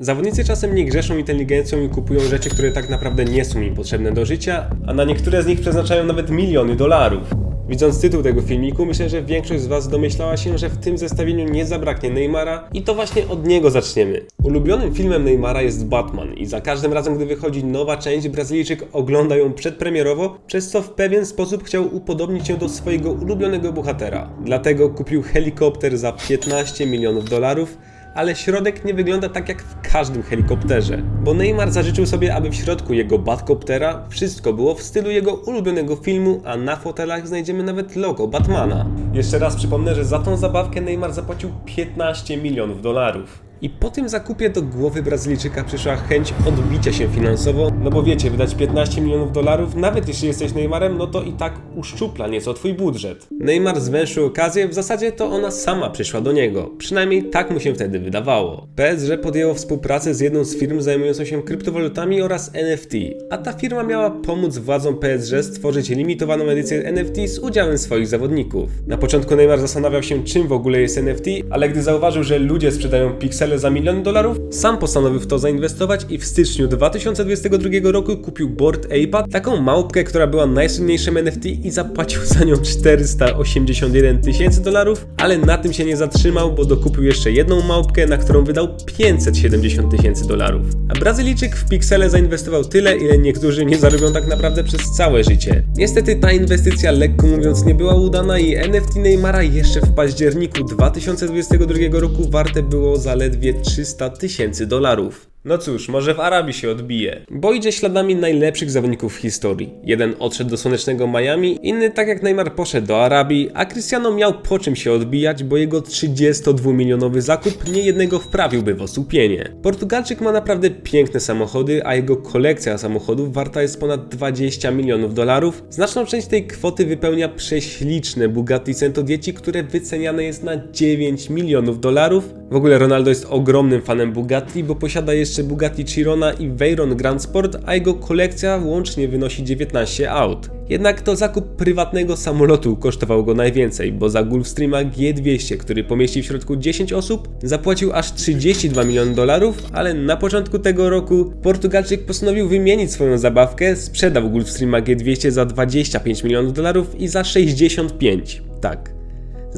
Zawodnicy czasem nie grzeszą inteligencją i kupują rzeczy, które tak naprawdę nie są im potrzebne do życia, a na niektóre z nich przeznaczają nawet miliony dolarów. Widząc tytuł tego filmiku, myślę, że większość z Was domyślała się, że w tym zestawieniu nie zabraknie Neymara i to właśnie od niego zaczniemy. Ulubionym filmem Neymara jest Batman i za każdym razem, gdy wychodzi nowa część, Brazylijczyk ogląda ją przedpremierowo, przez co w pewien sposób chciał upodobnić się do swojego ulubionego bohatera. Dlatego kupił helikopter za 15 milionów dolarów, ale środek nie wygląda tak jak w każdym helikopterze, bo Neymar zażyczył sobie, aby w środku jego Batcoptera wszystko było w stylu jego ulubionego filmu, a na fotelach znajdziemy nawet logo Batmana. Jeszcze raz przypomnę, że za tą zabawkę Neymar zapłacił 15 milionów dolarów. I po tym zakupie do głowy Brazylijczyka przyszła chęć odbicia się finansowo, no bo wiecie, wydać 15 milionów dolarów, nawet jeśli jesteś Neymarem, no to i tak uszczupla nieco twój budżet. Neymar zwęszył okazję, w zasadzie to ona sama przyszła do niego, przynajmniej tak mu się wtedy wydawało. PSG podjęło współpracę z jedną z firm zajmującą się kryptowalutami oraz NFT, a ta firma miała pomóc władzom PSG stworzyć limitowaną edycję NFT z udziałem swoich zawodników. Na początku Neymar zastanawiał się czym w ogóle jest NFT, ale gdy zauważył, że ludzie sprzedają piksele za milion dolarów, sam postanowił w to zainwestować i w styczniu 2022 roku kupił Board Ape'a, taką małpkę, która była najsłynniejszym NFT i zapłacił za nią 481 tysięcy dolarów, ale na tym się nie zatrzymał, bo dokupił jeszcze jedną małpkę, na którą wydał 570 tysięcy dolarów. A Brazylijczyk w piksele zainwestował tyle, ile niektórzy nie zarobią tak naprawdę przez całe życie. Niestety ta inwestycja lekko mówiąc nie była udana i NFT Neymara jeszcze w październiku 2022 roku warte było zaledwie 300 tysięcy dolarów. No cóż, może w Arabii się odbije. Bo idzie śladami najlepszych zawodników w historii. Jeden odszedł do słonecznego Miami, inny tak jak Neymar poszedł do Arabii, a Cristiano miał po czym się odbijać, bo jego 32-milionowy zakup niejednego wprawiłby w osłupienie. Portugalczyk ma naprawdę piękne samochody, a jego kolekcja samochodów warta jest ponad 20 milionów dolarów. Znaczną część tej kwoty wypełnia prześliczne Bugatti Centodieci, które wyceniane jest na 9 milionów dolarów. W ogóle Ronaldo jest ogromnym fanem Bugatti, bo posiada jeszcze Bugatti Chirona i Veyron Grand Sport, a jego kolekcja łącznie wynosi 19 aut. Jednak to zakup prywatnego samolotu kosztował go najwięcej, bo za Gulfstreama G200, który pomieści w środku 10 osób, zapłacił aż 32 miliony dolarów, ale na początku tego roku Portugalczyk postanowił wymienić swoją zabawkę, sprzedał Gulfstreama G200 za 25 milionów dolarów i za 65. Tak.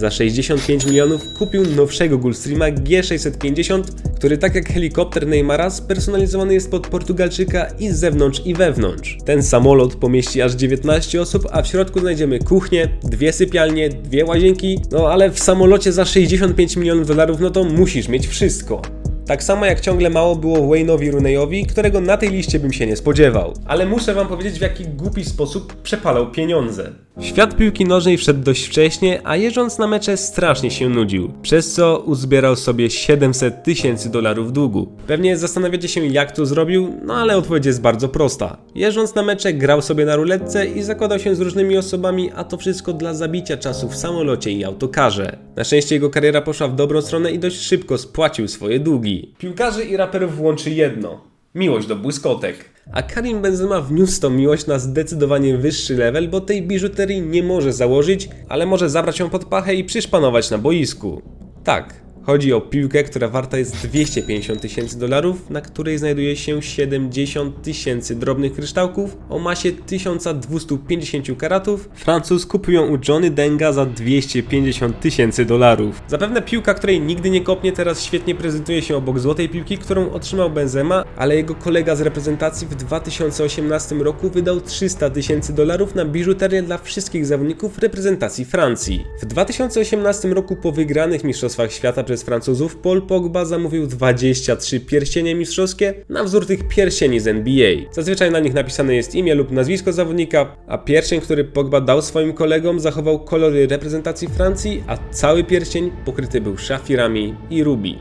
Za 65 milionów kupił nowszego Gulfstreama G650, który tak jak helikopter Neymara spersonalizowany jest pod Portugalczyka i z zewnątrz i wewnątrz. Ten samolot pomieści aż 19 osób, a w środku znajdziemy kuchnię, dwie sypialnie, dwie łazienki, no ale w samolocie za 65 milionów dolarów no to musisz mieć wszystko. Tak samo jak ciągle mało było Wayne'owi Rooneyowi, którego na tej liście bym się nie spodziewał. Ale muszę wam powiedzieć w jaki głupi sposób przepalał pieniądze. Świat piłki nożnej wszedł dość wcześnie, a jeżdżąc na mecze strasznie się nudził, przez co uzbierał sobie 700 tysięcy dolarów długu. Pewnie zastanawiacie się jak to zrobił, no ale odpowiedź jest bardzo prosta. Jeżdżąc na mecze grał sobie na ruletce i zakładał się z różnymi osobami, a to wszystko dla zabicia czasu w samolocie i autokarze. Na szczęście jego kariera poszła w dobrą stronę i dość szybko spłacił swoje długi. Piłkarzy i raperów łączy jedno. Miłość do błyskotek. A Karim Benzema wniósł tą miłość na zdecydowanie wyższy level, bo tej biżuterii nie może założyć, ale może zabrać ją pod pachę i przyszpanować na boisku. Tak, chodzi o piłkę, która warta jest 250 tysięcy dolarów, na której znajduje się 70 tysięcy drobnych kryształków o masie 1250 karatów. Francuz kupił ją u Johnny Denga za 250 tysięcy dolarów. Zapewne piłka, której nigdy nie kopnie, teraz świetnie prezentuje się obok złotej piłki, którą otrzymał Benzema, ale jego kolega z reprezentacji w 2018 roku wydał 300 tysięcy dolarów na biżuterię dla wszystkich zawodników reprezentacji Francji. W 2018 roku po wygranych Mistrzostwach Świata przez Francuzów Paul Pogba zamówił 23 pierścienie mistrzowskie na wzór tych pierścieni z NBA. Zazwyczaj na nich napisane jest imię lub nazwisko zawodnika, a pierścień, który Pogba dał swoim kolegom zachował kolory reprezentacji Francji, a cały pierścień pokryty był szafirami i rubi.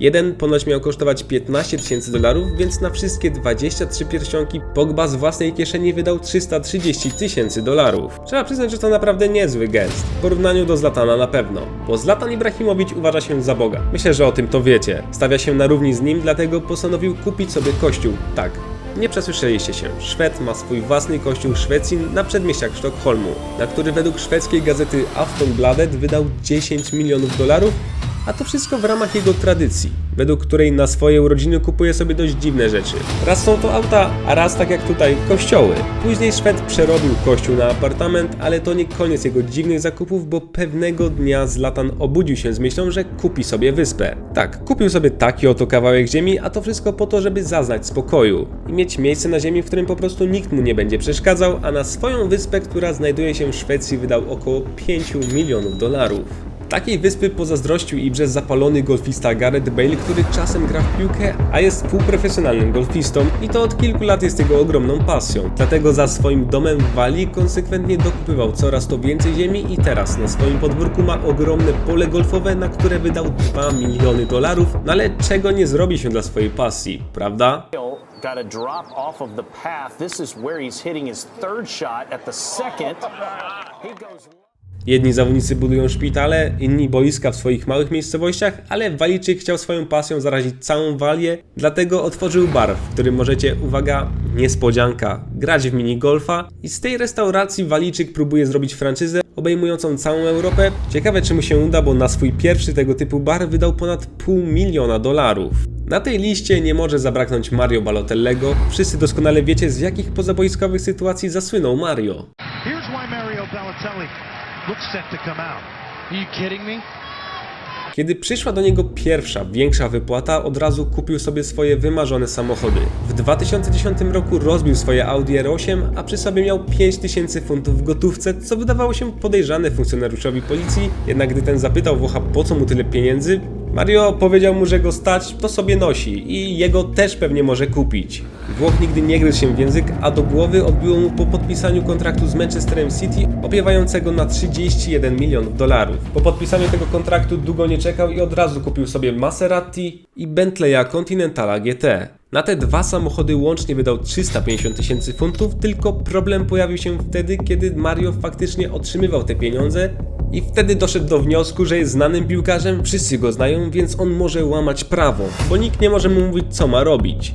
Jeden ponoć miał kosztować 15 tysięcy dolarów, więc na wszystkie 23 pierścionki Pogba z własnej kieszeni wydał 330 tysięcy dolarów. Trzeba przyznać, że to naprawdę niezły gest. W porównaniu do Zlatana na pewno, bo Zlatan Ibrahimowicz uważa się za Boga. Myślę, że o tym to wiecie. Stawia się na równi z nim, dlatego postanowił kupić sobie kościół. Tak, nie przesłyszeliście się. Szwed ma swój własny kościół Szwecji na przedmieściach Sztokholmu, na który według szwedzkiej gazety Aftonbladet wydał 10 milionów dolarów A to wszystko w ramach jego tradycji, według której na swoje urodziny kupuje sobie dość dziwne rzeczy. Raz są to auta, a raz tak jak tutaj kościoły. Później Szwed przerobił kościół na apartament, ale to nie koniec jego dziwnych zakupów, bo pewnego dnia Zlatan obudził się z myślą, że kupi sobie wyspę. Tak, kupił sobie taki oto kawałek ziemi, a to wszystko po to, żeby zaznać spokoju i mieć miejsce na ziemi, w którym po prostu nikt mu nie będzie przeszkadzał, a na swoją wyspę, która znajduje się w Szwecji, wydał około 5 milionów dolarów. Takiej wyspy pozazdrościł Ibrze zapalony golfista Gareth Bale, który czasem gra w piłkę, a jest półprofesjonalnym golfistą i to od kilku lat jest jego ogromną pasją. Dlatego za swoim domem w Walii konsekwentnie dokupywał coraz to więcej ziemi i teraz na swoim podwórku ma ogromne pole golfowe, na które wydał 2 miliony dolarów, no ale czego nie zrobi się dla swojej pasji, prawda? Got a drop off of the path. This is where he's hitting his third shot at the second. He goes. Jedni zawodnicy budują szpitale, inni boiska w swoich małych miejscowościach, ale Walijczyk chciał swoją pasją zarazić całą Walię, dlatego otworzył bar, w którym możecie, uwaga, niespodzianka, grać w minigolfa i z tej restauracji Walijczyk próbuje zrobić franczyzę obejmującą całą Europę. Ciekawe czy mu się uda, bo na swój pierwszy tego typu bar wydał ponad pół miliona dolarów. Na tej liście nie może zabraknąć Mario Balotellego. Wszyscy doskonale wiecie z jakich pozaboiskowych sytuacji zasłynął Mario. Here's why Mario Balotelli Kiedy przyszła do niego pierwsza, większa wypłata, od razu kupił sobie swoje wymarzone samochody. W 2010 roku rozbił swoje Audi R8, a przy sobie miał 5000 funtów w gotówce, co wydawało się podejrzane funkcjonariuszowi policji, jednak gdy ten zapytał Włocha po co mu tyle pieniędzy, Mario powiedział mu, że go stać, to sobie nosi i jego też pewnie może kupić. Włoch nigdy nie gryzł się w język, a do głowy odbiło mu po podpisaniu kontraktu z Manchesterem City, opiewającego na 31 milionów dolarów. Po podpisaniu tego kontraktu długo nie czekał i od razu kupił sobie Maserati i Bentleya Continentala GT. Na te dwa samochody łącznie wydał 350 tysięcy funtów, tylko problem pojawił się wtedy, kiedy Mario faktycznie otrzymywał te pieniądze i wtedy doszedł do wniosku, że jest znanym piłkarzem, wszyscy go znają, więc on może łamać prawo, bo nikt nie może mu mówić co ma robić.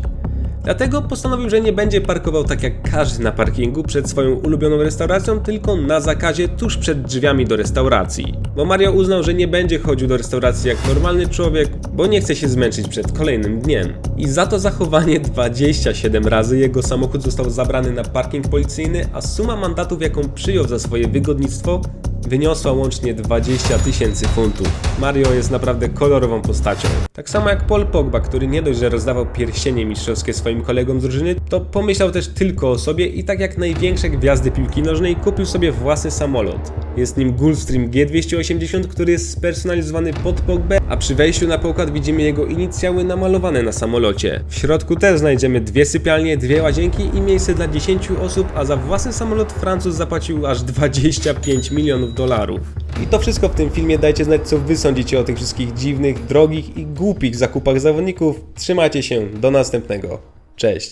Dlatego postanowił, że nie będzie parkował tak jak każdy na parkingu przed swoją ulubioną restauracją, tylko na zakazie tuż przed drzwiami do restauracji. Bo Mario uznał, że nie będzie chodził do restauracji jak normalny człowiek, bo nie chce się zmęczyć przed kolejnym dniem. I za to zachowanie 27 razy jego samochód został zabrany na parking policyjny, a suma mandatów, jaką przyjął za swoje wygodnictwo, wyniosła łącznie 20 tysięcy funtów. Mario jest naprawdę kolorową postacią. Tak samo jak Paul Pogba, który nie dość, że rozdawał pierścienie mistrzowskie swoim kolegom z drużyny, to pomyślał też tylko o sobie i tak jak największe gwiazdy piłki nożnej kupił sobie własny samolot. Jest nim Gulfstream G280, który jest spersonalizowany pod Pogbę, a przy wejściu na pokład widzimy jego inicjały namalowane na samolocie. W środku też znajdziemy dwie sypialnie, dwie łazienki i miejsce dla 10 osób, a za własny samolot Francuz zapłacił aż 25 milionów dolarów. I to wszystko w tym filmie. Dajcie znać, co wy sądzicie o tych wszystkich dziwnych, drogich i głupich zakupach zawodników. Trzymajcie się, do następnego. Cześć.